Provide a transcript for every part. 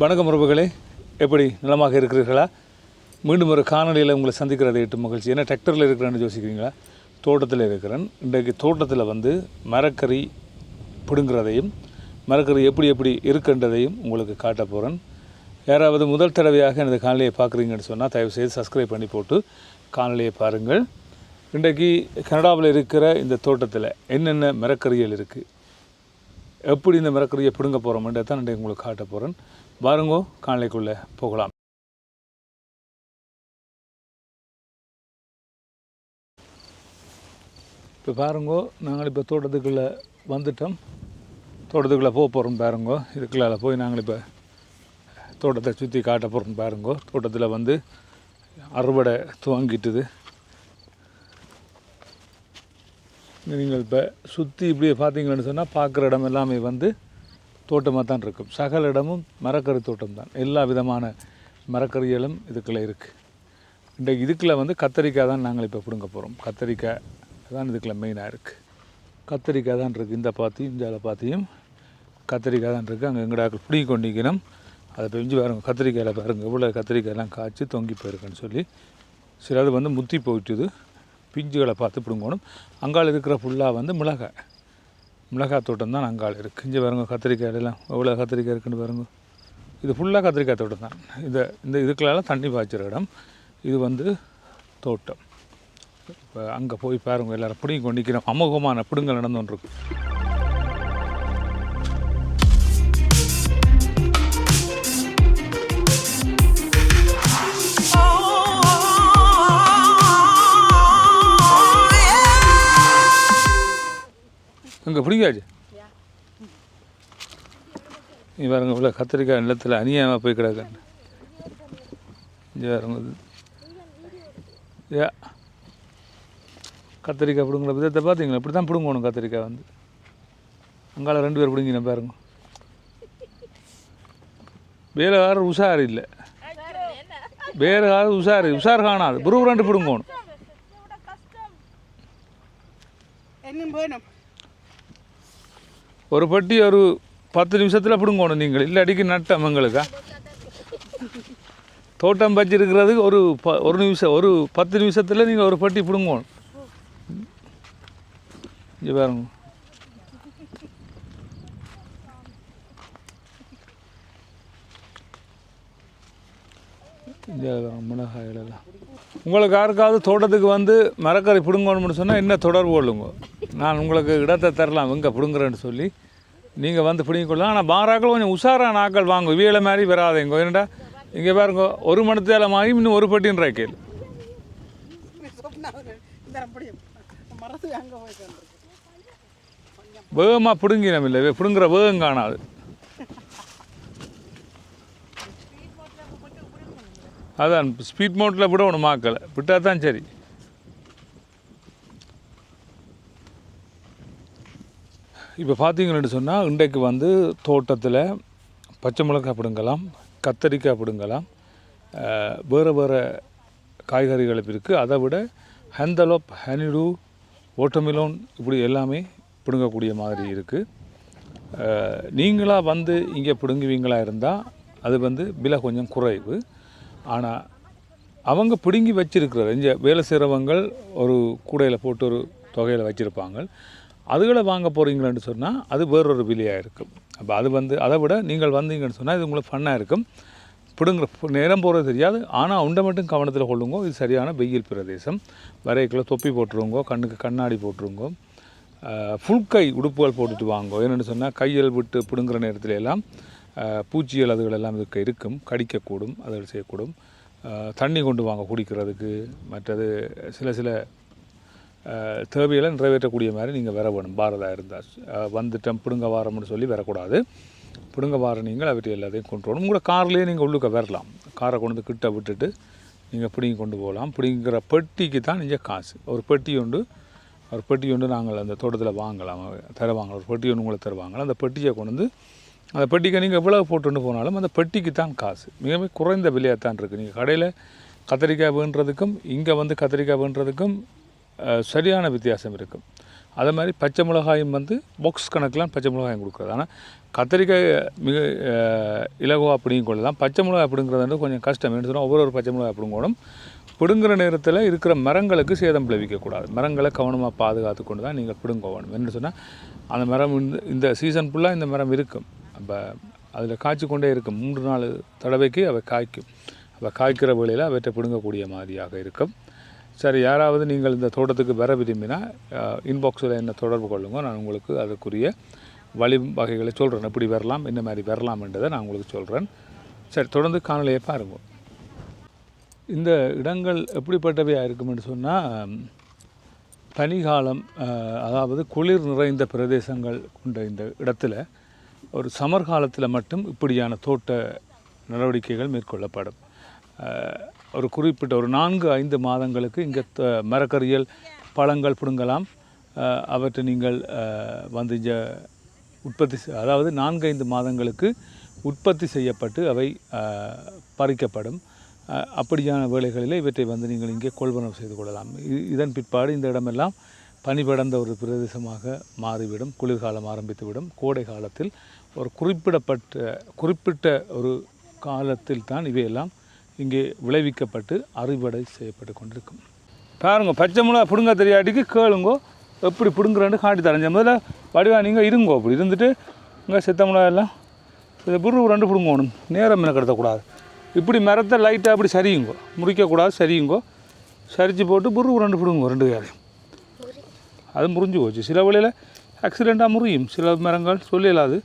வணக்கம் உறவுகளே. எப்படி நலமாக இருக்கிறீர்களா? மீண்டும் ஒரு காணொலியில் உங்களை சந்திக்கிறதை எட்டு மகிழ்ச்சி. என்ன டிராக்டரில் இருக்கிறேன்னு யோசிக்கிறீங்களா? தோட்டத்தில் இருக்கிறேன். இன்றைக்கு தோட்டத்தில் வந்து மரக்கறி பிடுங்கிறதையும் மரக்கறி எப்படி எப்படி இருக்குன்றதையும் உங்களுக்கு காட்ட போகிறேன் யாராவது முதல் தடவையாக எனது காணொலியை பார்க்குறீங்கன்னு சொன்னால் தயவுசெய்து சப்ஸ்கிரைப் பண்ணி போட்டு காணொலியை பாருங்கள். இன்றைக்கு கனடாவில் இருக்கிற இந்த தோட்டத்தில் என்னென்ன மரக்கறிகள் இருக்குது எப்படி இந்த மிரக்கரியை பிடுங்க போகிறோம்ன்றதை தான் நான் உங்களுக்கு காட்ட போகிறேன் பாருங்கோ காலைக்குள்ளே போகலாம். இப்போ பாருங்கோ நாங்கள் இப்போ தோட்டத்துக்குள்ளே வந்துட்டோம். தோட்டத்துக்குள்ளே போக போகிறோம் பாருங்கோ. இதுக்குள்ளால போய் நாங்கள் இப்போ தோட்டத்தை சுற்றி காட்ட போகிறோம் பாருங்கோ. தோட்டத்தில் வந்து அறுவடை துவங்கிட்டுது. நீங்கள் இப்போ சுற்றி இப்படியே பார்த்தீங்கன்னு சொன்னால் பார்க்குற இடம் எல்லாமே வந்து தோட்டமாக தான் இருக்கும். சகல இடமும் மரக்கறி தோட்டம் தான். எல்லா விதமான மரக்கறிகளும் இதுக்குள்ளே இருக்குது இந்த இதுக்குள்ளே வந்து கத்தரிக்காய் தான் நாங்கள் இப்போ பிடுங்க போகிறோம் கத்தரிக்காய் தான் இதுக்குள்ளே மெயினாக இருக்குது கத்தரிக்காய் தான் இருக்குது இந்த பாத்தியும் இந்த பாத்தியும். கத்தரிக்காய் தான் இருக்குது அங்கே எங்கடாக்கள் பிடிங்கி கொண்டிக்கணும் அதை பெஞ்சு பாருங்க. கத்திரிக்காயில் பாருங்க. இவ்வளோ கத்திரிக்காயெல்லாம் காய்ச்சி தொங்கி போயிருக்குன்னு சொல்லி. சிலது வந்து முத்தி போயிட்டுது. பிஞ்சுகளை பார்த்து பிடுங்கணும். அங்கால் இருக்கிற ஃபுல்லாக வந்து மிளகாய் மிளகாய் தோட்டம் தான் அங்கால் இருக்குது இங்கே பாருங்க கத்திரிக்காயெல்லாம் எவ்வளோ கத்திரிக்காய் இருக்குன்னு பாருங்க. இது ஃபுல்லாக கத்திரிக்காய் தோட்டம் தான். இந்த இந்த இதுக்குள்ளெல்லாம் தண்ணி பாய்ச்சிற இடம். இது வந்து தோட்டம். இப்போ அங்கே போய் பாருங்கள் எல்லோரும் பிடிங்கி கொண்டிக்கிறோம் அமோகமான பிடுங்கல் நடந்து கொண்டிருக்கு. அங்கே பிடிங்காச்சு நீ பாருங்க இவ்வளோ கத்திரிக்காய் நிலத்தில் அநியாயமாக போய் கிடக்கு இங்கே பாருங்க. ஏ கத்திரிக்காய் பிடுங்குற விதத்தை பார்த்தீங்களா? இப்படி தான் பிடுங்கணும் கத்திரிக்காய் வந்து. அங்கால ரெண்டு பேர் பிடுங்கின பாருங்க. வேறு யாரும் உஷார் இல்லை. வேறு யாரும் உஷார் உஷார் காணாது. புரு ரெண்டு பிடுங்கணும் ஒரு பட்டி ஒரு பத்து நிமிஷத்தில் பிடுங்கணும் நீங்கள். இல்லை அடிக்க நட்டம் எங்களுக்கா. தோட்டம் வச்சிருக்கிறது ஒரு ப ஒரு நிமிஷம் ஒரு பத்து நிமிஷத்தில் நீங்கள் ஒரு பட்டி பிடுங்கணும். இங்கே பாருங்க. இங்கே உங்களுக்கு யாருக்காவது தோட்டத்துக்கு வந்து மரக்கறி பிடுங்கணும்னு சொன்னால் என்ன தொடர்பு கொள்ளுங்க? நான் உங்களுக்கு இடத்தை தரலாம் எங்கே பிடுங்குறேன்னு சொல்லி. நீங்கள் வந்து பிடிங்கிக்கொள்ளலாம் ஆனால் பாராக்கள் கொஞ்சம் உஷாரான ஆக்கள் வாங்க. இவியலை மாதிரி வராதேங்க ஏன்டா இங்கே பாருங்க ஒரு மணத்தேலம் மாதிரி இன்னும் ஒரு பட்டின்ற கேள். வேகமாக பிடுங்கினம் இல்லை பிடுங்குற வேகம் காணாது. அதான் ஸ்பீட் மோட்டில் விட ஒன்று மாக்கலை விட்டால் தான் சரி. இப்போ பார்த்தீங்கன்னு சொன்னால் இன்றைக்கு வந்து தோட்டத்தில் பச்சை மிளகாய் பிடுங்கலாம் கத்தரிக்காய் பிடுங்கலாம் வேறு வேறு காய்கறிகள் இருக்குது அதை விட ஹெந்தலோப் ஹனிடு ஓட்டமிலோன் இப்படி எல்லாமே பிடுங்கக்கூடிய மாதிரி இருக்குது நீங்களாக வந்து இங்கே பிடுங்குவீங்களா இருந்தால் அது வந்து விலை கொஞ்சம் குறைவு. ஆனால் அவங்க பிடுங்கி வச்சுருக்கிற இங்கே வேலை செய்கிறவங்க ஒரு கூடையில் போட்டு ஒரு தொகையில் வச்சுருப்பாங்க. அதுகளை வாங்க போகிறீங்களான்னு சொன்னால் அது வேறொரு விலையாக இருக்கும். அப்போ அது வந்து அதை விட நீங்கள் வந்தீங்கன்னு சொன்னால் இது உங்களுக்கு ஃபன்னாக இருக்கும். பிடுங்குற நேரம் போகிறது தெரியாது. ஆனால் உண்டை மட்டும் கவனத்தில் கொள்ளுங்க. இது சரியான வெயில் பிரதேசம். வரைக்குள்ள தொப்பி போட்டுருவோங்கோ கண்ணுக்கு கண்ணாடி போட்டுருங்கோ. ஃபுல் கை உடுப்புகள் போட்டுட்டு வாங்கோ. என்னென்னு சொன்னால் கையில் விட்டு பிடுங்குற நேரத்தில் எல்லாம் பூச்சிகள் அதுகள் எல்லாம் இதுக்கு இருக்கும். கடிக்கக்கூடும் அதுகள் செய்யக்கூடும். தண்ணி கொண்டு வாங்க குடிக்கிறதுக்கு. மற்றது சில சில தேவைகளை நிறைவேற்றக்கூடிய மாதிரி நீங்கள் வர வேணும். பாரதா இருந்தால் வந்துட்டேன் பிடுங்க வாரம்னு சொல்லி வரக்கூடாது. பிடுங்க வாரம் நீங்கள் அவற்றை எல்லாத்தையும் கொண்டு வரணும். உங்களோட கார்லேயே நீங்கள் உள்ளுக்க வரலாம். காரை கொண்டு வந்து கிட்ட விட்டுட்டு நீங்கள் பிடிங்கி கொண்டு போகலாம். பிடிங்கிற பெட்டிக்கு தான் நீங்கள் காசு. ஒரு பெட்டி உண்டு. ஒரு பெட்டி ஒன்று நாங்கள் அந்த தோட்டத்தில் வாங்கலாம். தருவாங்க. ஒரு பெட்டி ஒன்று உங்களுக்கு தருவாங்க. அந்த பெட்டியை கொண்டு வந்து அந்த பெட்டிக்கு நீங்கள் எவ்வளோ போட்டுன்னு போனாலும் அந்த பெட்டிக்கு தான் காசு. மிக மிக குறைந்த விலையாக தான் இருக்குது நீங்கள் கடையில் கத்திரிக்காய் வேண்டுறதுக்கும் இங்கே வந்து கத்திரிக்காய் வேண்டுறதுக்கும் சரியான வித்தியாசம் இருக்கும். அதே மாதிரி பச்சை மிளகாயும் வந்து பாக்ஸ் கணக்கெலாம் பச்சை மிளகாயும் கொடுக்குறது ஆனால் கத்திரிக்காய் மிக இலகுவா அப்படிங்க கொள்ளலாம். பச்சை மிளகாய் அப்படிங்கிறது வந்து கொஞ்சம் கஷ்டம். என்ன சொன்னால் ஒவ்வொரு பச்சை மிளகாய் பிடுங்கணும். பிடுங்குற நேரத்தில் இருக்கிற மரங்களுக்கு சேதம் விளைவிக்கக்கூடாது மரங்களை கவனமாக பாதுகாத்து கொண்டு தான் நீங்கள் பிடுங்க வேணும். என்ன சொன்னால் அந்த மரம் இந்த இந்த சீசன் ஃபுல்லாக இந்த மரம் இருக்கும். அப்போ அதில் காய்ச்சி கொண்டே இருக்கும். மூன்று நாலு தடவைக்கு அவை காய்க்கும். அப்போ காய்க்கிற வேளையில் அவற்றை பிடுங்கக்கூடிய மாதிரியாக இருக்கும். சரி யாராவது நீங்கள் இந்த தோட்டத்துக்கு வர விரும்பினா இன்பாக்ஸில் என்ன தொடர்பு கொள்ளுங்கள். நான் உங்களுக்கு அதுக்குரிய வழி வகைகளை சொல்கிறேன் எப்படி வரலாம் என்ன மாதிரி வரலாம்ன்றதை நான் உங்களுக்கு சொல்கிறேன் சரி தொடர்ந்து காணொலியை பாருங்கள். இந்த இடங்கள் எப்படிப்பட்டவையாக இருக்கும்னு சொன்னால் பனிகாலம் அதாவது குளிர் நிறைந்த பிரதேசங்கள் கொண்ட இந்த இடத்துல ஒரு சமர் காலத்தில் மட்டும் இப்படியான தோட்ட நடவடிக்கைகள் மேற்கொள்ளப்படும். ஒரு குறிப்பிட்ட ஒரு நான்கு ஐந்து மாதங்களுக்கு இங்கே த- மரக்கறிகள் பழங்கள் பிடுங்கலாம். அவற்றை நீங்கள் வந்து இங்கே உற்பத்தி அதாவது நான்கு ஐந்து மாதங்களுக்கு உற்பத்தி செய்யப்பட்டு அவை பறிக்கப்படும். அப்படியான வேலைகளில் இவற்றை வந்து நீங்கள் இங்கே கொள்வனவு செய்து கொள்ளலாம். இதன் பிற்பாடு இந்த இடமெல்லாம் பனிபடர்ந்த ஒரு பிரதேசமாக மாறிவிடும். குளிர்காலம் ஆரம்பித்துவிடும். கோடை காலத்தில் ஒரு குறிப்பிடப்பட்ட குறிப்பிட்ட ஒரு காலத்தில் தான் இவையெல்லாம் இங்கே விளைவிக்கப்பட்டு அறுவடை செய்யப்பட்டு கொண்டிருக்கும். பாருங்க பச்சை மிளகா பிடுங்க தெரியாட்டிக்கு கேளுங்கோ எப்படி பிடுங்குறேன்னு காட்டி தரேன். முதல்ல வடிவா நீங்கள் இருங்கோ அப்படி இருந்துட்டு இங்கே சித்த மிளகா எல்லாம். இதை புரு ரெண்டு பிடுங்கணும். நேரம் மெனக்கெடுத்தக்கூடாது இப்படி மரத்தை லைட்டாக அப்படி சரியுங்கோ முறிக்கக்கூடாது சரியுங்கோ. சரிச்சு போட்டு புரு ரெண்டு பிடுங்கோ ரெண்டு வேலையும். அது முறிஞ்சு போச்சு. சில வழியில் ஆக்சிடெண்ட்டாக முறியும். சில மரங்கள் சொல்லலாது.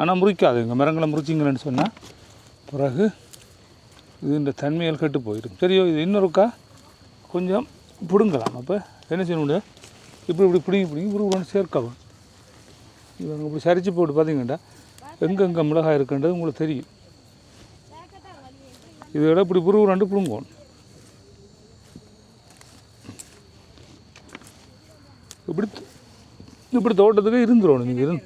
ஆனால் முறிக்காது. எங்கள் மரங்களை முறிச்சிங்களேன்னு சொன்னால் பிறகு இது இந்த கெட்டு போயிடும். சரியோ இது இன்னொருக்கா கொஞ்சம் பிடுங்கலாம். அப்போ என்ன செய்ய இப்படி இப்படி பிடிங்கி பிடிங்கி இப்படி ஒன்று சேர்க்கவும். இவங்க இப்படி சரிச்சு போட்டு பார்த்தீங்கன்னா எங்கெங்கே மிளகாய் இருக்குன்றது உங்களுக்கு தெரியும். இதோட இப்படி புருவு ரெண்டு பிடுங்கணும். இப்படி இப்படி தோட்டத்துக்கு இருந்துடணும் நீங்கள் இருந்து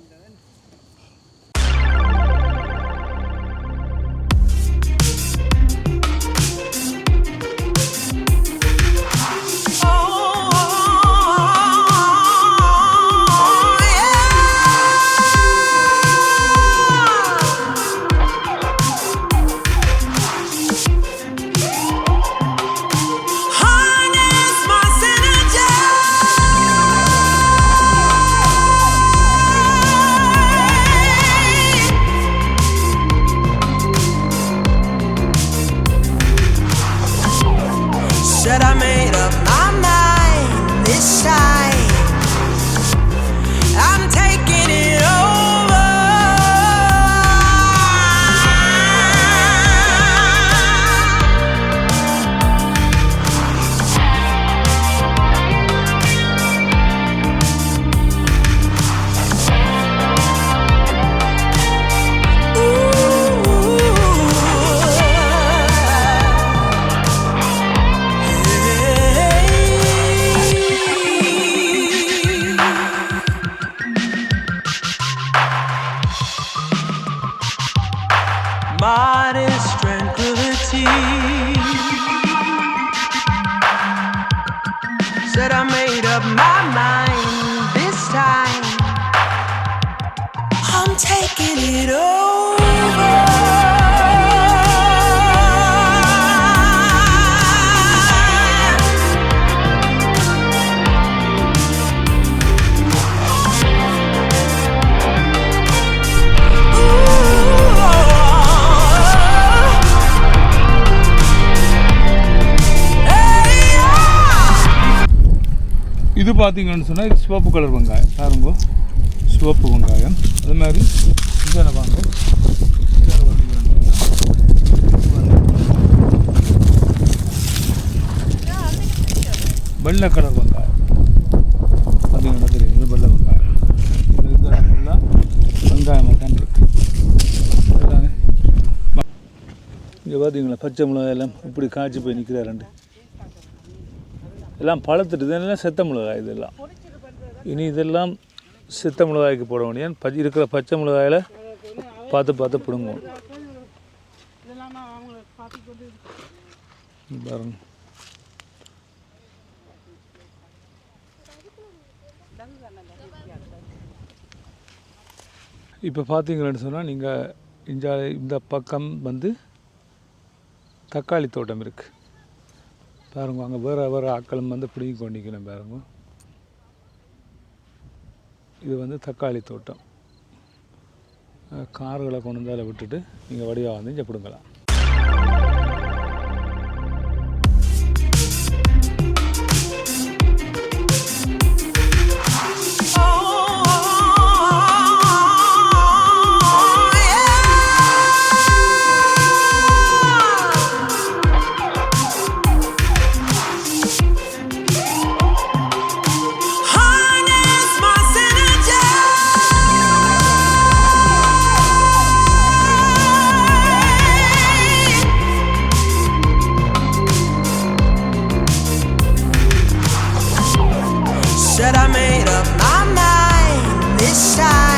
taking it over. இது பார்த்தீங்கன்னு சொன்னால் இது சிவப்பு கலர் வெங்காயம். பாருங்க. சிவப்பு வெங்காயம் அது மாதிரி இதில் வாங்க. இந்தால பார்த்தீங்கன்னு வெள்ளை கலர் வெங்காயம். அது தெரியும் இது வெள்ளை வெங்காயம். இந்த ஃபுல்லாக வெங்காயமாக தான் இருக்கு. இங்கே பார்த்தீங்களா பச்சை மிளகாய் எல்லாம் இப்படி காய்ச்சி போய் நிற்கிறா எல்லாம் பழத்துட்டு இதெல்லாம் செத்த மிளகாய் இதெல்லாம். இனி இதெல்லாம் சித்த மிளகாய்க்கு போட முடியும் பச்சை இருக்கிற பச்சை மிளகாயில் பார்த்து பார்த்து பிடுங்குவோம். பாருங்க. இப்போ பார்த்தீங்கன்னு சொன்னால் நீங்கள் இந்த இந்த பக்கம் வந்து தக்காளி தோட்டம் இருக்குது பாருங்க அங்கே வேறு வேறு ஆட்களும் வந்து பிடிங்கி கொண்டிக்கணும் பாருங்க. இது வந்து தக்காளி தோட்டம். கார்களை கொண்டு வந்து அதில் விட்டுட்டு நீங்கள் வடிவாக வந்து இங்கே பிடுங்கலாம். Should I made up my mind this time?